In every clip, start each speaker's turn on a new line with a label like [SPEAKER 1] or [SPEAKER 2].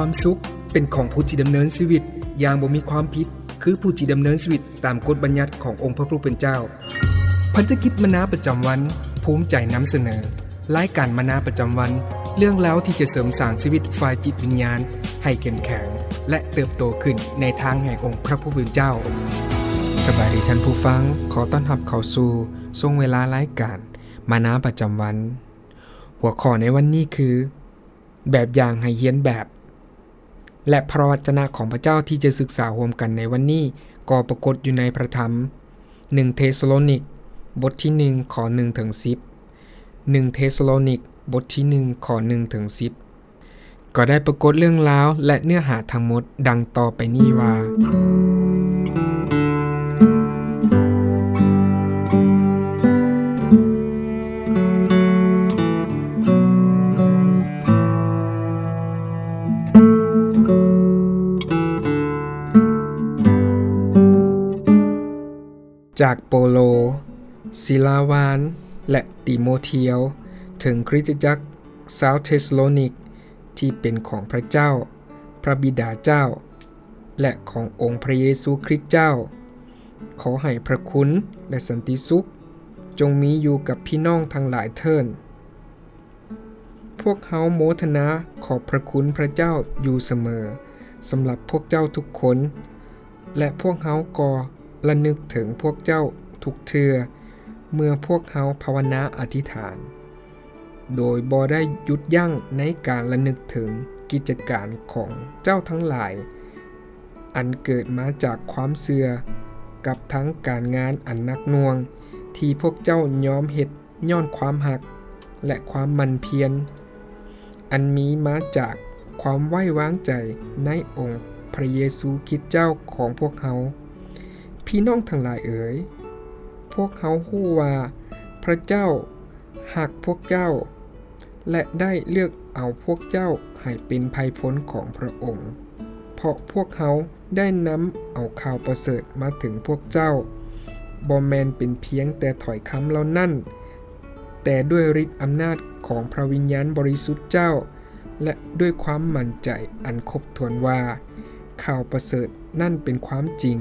[SPEAKER 1] ความสุข เป็นของผู้ที่ดำเนินชีวิต อย่างบ่มีความผิด คือผู้ที่ดำเนินชีวิตตามกฎบัญญัติขององค์พระผู้เป็นเจ้า พันธกิจมนาประจำวัน ภูมิใจนำเสนอรายการมนาประจำวัน เรื่องแล้วที่จะเสริมสร้างชีวิตฝ่ายจิตวิญญาณ ให้เข้มแข็งและเติบโตขึ้นในทางแห่งองค์พระผู้เป็นเจ้าสบายดีท่านผู้ฟัง ขอต้อนรับเข้าสู่ช่วงเวลารายการมานาประจำวัน หัวข้อในวันนี้คือ แบบอย่างให้เฮียนแบบ และพระวจนะของพระเจ้าที่จะศึกษารวมกันในวันนี้ ก็ปรากฏอยู่ในพระธรรม 1 เทสโลนิก บทที่ 1 ข้อ1ถึง10 1 เทสโลนิก บทที่ 1 ข้อ1ถึง10 ก็ได้ปรากฏเรื่องราวและเนื้อหาทั้งหมดดังต่อไปนี้ว่า จากโปโล ศิลาวาน และติโมเทียว ถึงคริสตจักรซาวเทสโลนิก ที่เป็นของพระเจ้า พระบิดาเจ้า และขององค์พระเยซูคริสต์เจ้า ขอให้พระคุณและสันติสุข จงมีอยู่กับพี่น้องทั้งหลายเทินพวกเฮาโมทนาขอบพระคุณพระเจ้าอยู่เสมอสำหรับพวกเจ้าทุกคน และพวกเฮาก็ ระนึกถึงพวกเจ้าทุกเทือ เมื่อพวกเฮาภาวนาอธิษฐาน โดยบ่ได้หยุดยั้งในการระนึกถึงกิจการของเจ้าทั้งหลาย อันเกิดมาจากความเสื่อกับทั้งการงานอันนักน่วง ที่พวกเจ้ายอมเฮ็ดย้อนความหัก และความมันเพียรอันมีมาจากความไว้วางใจในองค์พระเยซูคริสต์เจ้าของพวกเฮา พี่น้องทั้งหลายเอ๋ย พวกเขาฮู้ว่า พระเจ้าหักพวกเจ้า และได้เลือกเอาพวกเจ้าให้เป็นภัยพ้นของพระองค์ เพราะพวกเขาได้นำเอาข่าวประเสริฐมาถึงพวกเจ้า บอแมนเป็นเพียงแต่ถอยคำเหล่านั้นแต่ด้วยฤทธิ์อำนาจของพระวิญญาณบริสุทธิ์เจ้า และด้วยความมั่นใจอันครบถ้วนว่า ข่าวประเสริฐนั่นเป็นความจริง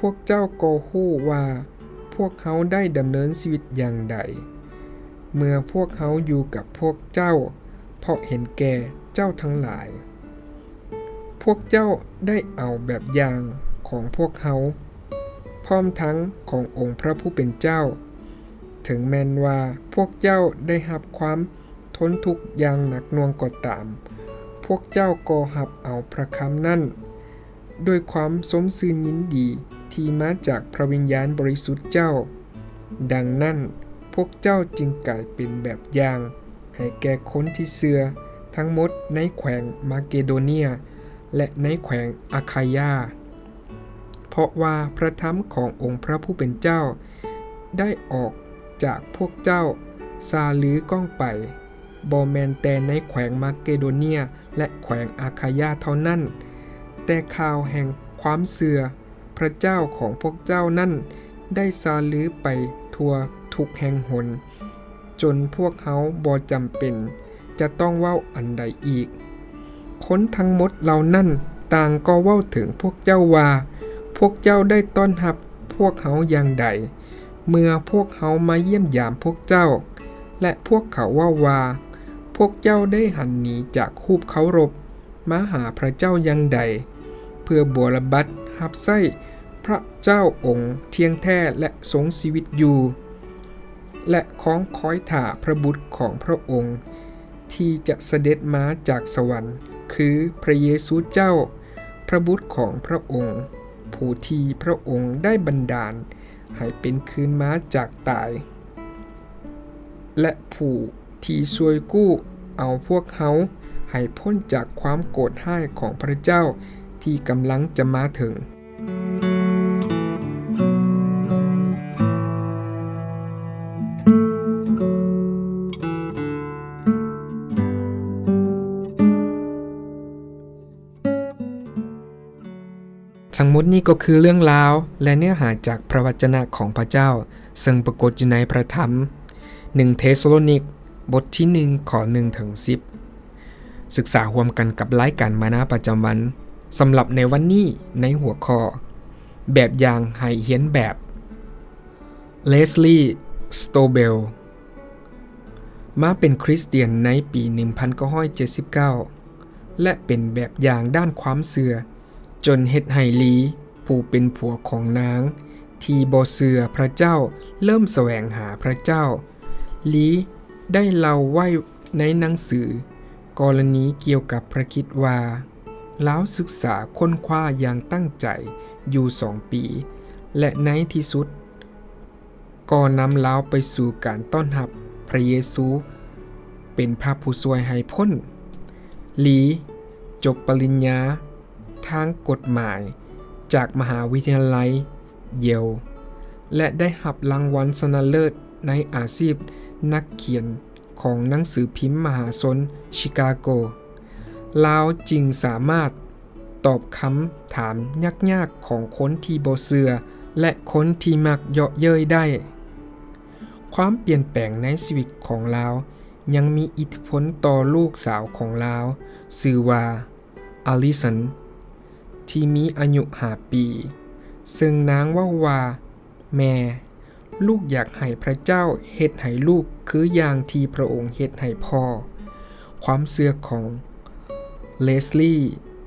[SPEAKER 1] พวกเจ้าก็ฮู้ว่า พวกเขาได้ดำเนินชีวิตอย่างใด เมื่อพวกเขาอยู่กับพวกเจ้า เพราะเห็นแก่เจ้าทั้งหลาย พวกเจ้าได้เอาแบบอย่างของพวกเขา พร้อมทั้งขององค์พระผู้เป็นเจ้า ถึงแม้นว่าพวกเจ้าได้รับความทนทุกข์อย่างหนักหน่วงก็ตาม พวกเจ้าก็หับเอาพระคำนั่น ด้วยความสมซื่นยินดีที่มาจากพระวิญญาณบริสุทธิ์เจ้า ดังนั้นพวกเจ้าจึงกลายเป็นแบบอย่าง ให้แก่คนที่เสือทั้งหมดในแขวงมาเกโดเนีย และในแขวงอาคายา เพราะว่าพระธรรมขององค์พระผู้เป็นเจ้า ได้ออกจากพวกเจ้าซาลือก้องไปบอแมนแต่ในแขวงมาเกโดเนีย และแขวงอาคายาเท่านั้น แต่ข่าวแห่งความเสื่อพระเจ้าของพวกเจ้านั่น ได้ซาลือไปทั่วทุกแห่งหน จนพวกเขาบ่จำเป็น จะต้องเว้าอันใดอีก คนทั้งหมดเหล่านั้นต่างก็เว้าถึงพวกเจ้าว่า พวกเจ้าได้ต้อนรับพวกเขาอย่างใด เมื่อพวกเขามาเยี่ยมยามพวกเจ้า และพวกเขาว่าว่าพวกเจ้าได้หันหนีจากคูบเขารบ มาหาพระเจ้ายังใด พื่อบวรบัตหับไส้พระเจ้าองค์เที่ยงแท้และทรงชีวิตอยู่ และของคอยถ่าพระบุตรของพระองค์ ที่จะเสด็จมาจากสวรรค์ คือพระเยซูเจ้า พระบุตรของพระองค์ ผู้ที่พระองค์ได้บันดาลให้เป็นคืนมาจากตาย และผู้ที่ช่วยกู้เอาพวกเขาให้พ้นจากความโกรธห้ายของพระเจ้า ที่กำลังจะมาถึง ทั้งหมดนี้ก็คือเรื่องราวและเนื้อหาจากพระวจนะของพระเจ้า ซึ่งปรากฏอยู่ในพระธรรม1เทสโลนิกบทที่1ข้อ1ถึง10 ศึกษาร่วมกันกับรายการมานาประจำวัน สำหรับในวันนี้ในหัวข้อ แบบอย่างให้เฮียนแบบเลสลีย์สโตเบลมาเป็นคริสเตียนในปี 1979 และเป็นแบบอย่างด้านความเสื่อจนเฮ็ดให้ลีผู้เป็นผัวของนาง ที่บ่เสือพระเจ้าเริ่มแสวงหาพระเจ้า ลีได้เล่าไว้ในหนังสือ กรณีเกี่ยวกับพระคิดว่า ล้าวศึกษาค้นคว้าอย่างตั้งใจอยู่สองปี และในที่สุด ก็นำล้าวไปสู่การต้อนรับพระเยซู เป็นพระผู้ช่วยให้พ้น หลีจบปริญญา ทางกฎหมายจากมหาวิทยาลัย เยล และได้หับรางวัลชนะเลิศในอาชีพนักเขียนของหนังสือพิมพ์มหาชนชิคาโก ลาวจึงสามารถตอบคำถามยากๆของคนที่บ่เสือ และคนที่มักเยาะเย้ยได้ ความเปลี่ยนแปลงในชีวิตของลาวยังมีอิทธิพลต่อลูกสาวของลาวชื่อว่าอลิสัน ที่มีอายุหาปี ซึ่งนางว่าว่า แม่ ลูกอยากให้พระเจ้าเฮ็ดให้ลูกคืออย่างที่พระองค์เฮ็ดให้พ่อ ความเสื่อของ เลสลี่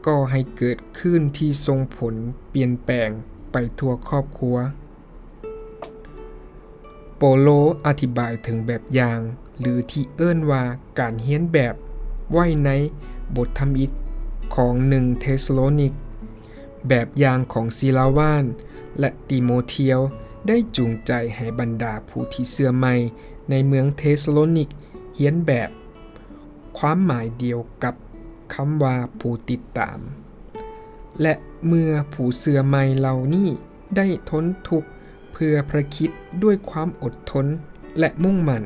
[SPEAKER 1] ก็ให้เกิดขึ้นที่ทรงผลเปลี่ยนแปลงไปทั่วครอบครัว โปโลอธิบายถึงแบบอย่าง หรือที่เอิ้นว่าการเฮียนแบบไว้ในบทธรรมอิฐของหนึ่งเทสโลนิก แบบอย่างของศิลาวาน และติโมเทียวได้จูงใจให้บรรดาผู้ที่เสื่อใหม่ในเมืองเทสโลนิกเฮียนแบบ ความหมายเดียวกับ คำว่าผู้ติดตาม และเมื่อผู้เสื่อใหม่เหล่านี้ได้ทนทุกข์เพื่อพระคิดด้วยความอดทนและมุ่งมั่น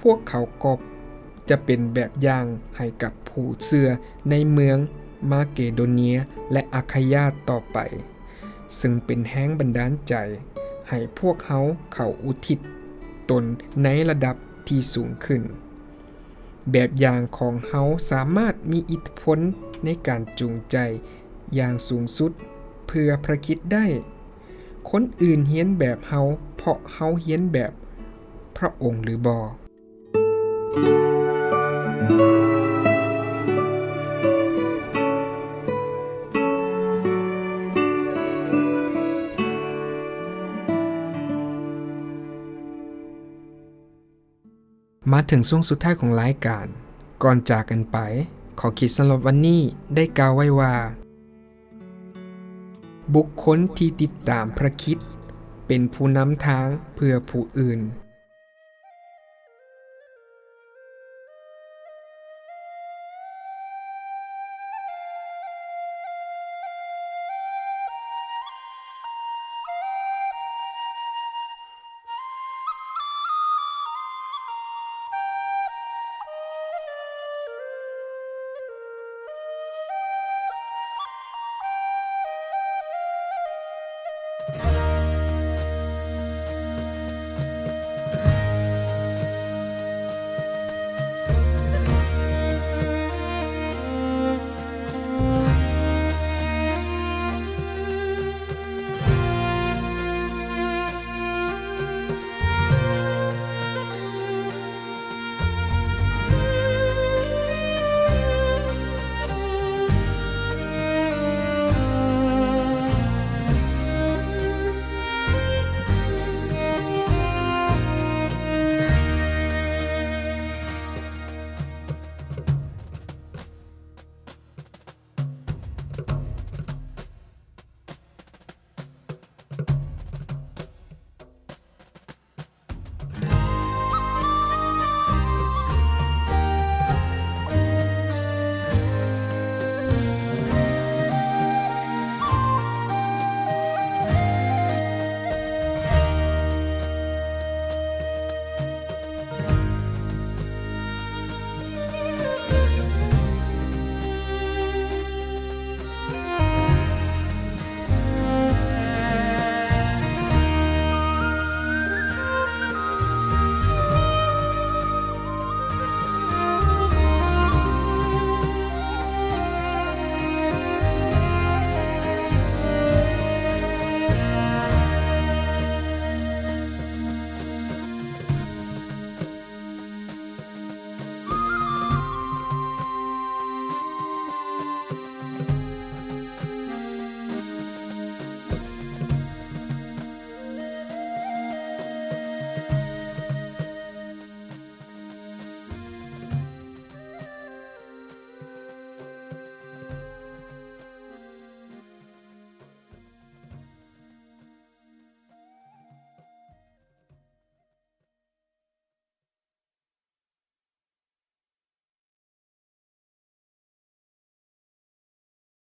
[SPEAKER 1] พวกเขาก็จะเป็นแบบอย่างให้กับผู้เสื่อในเมืองมาเกโดเนียและอาคายาต่อไป ซึ่งเป็นแห้งบันดาลใจ ให้พวกเขาเขาอุทิศตนในระดับที่สูงขึ้น แบบอย่างของเขาสามารถมีอิทธิพลในการจูงใจอย่างสูงสุดเพื่อพระคิดได้ คนอื่นเฮียนแบบเฮาเพราะเฮาเฮียนแบบพระองค์หรือบอ มาถึงช่วงสุดท้ายของรายการ ก่อนจากกันไป ขอขีดสำหรับวันนี้ได้กล่าวไว้ว่า บุคคลที่ติดตามพระคิดเป็นผู้นำทางเพื่อผู้อื่น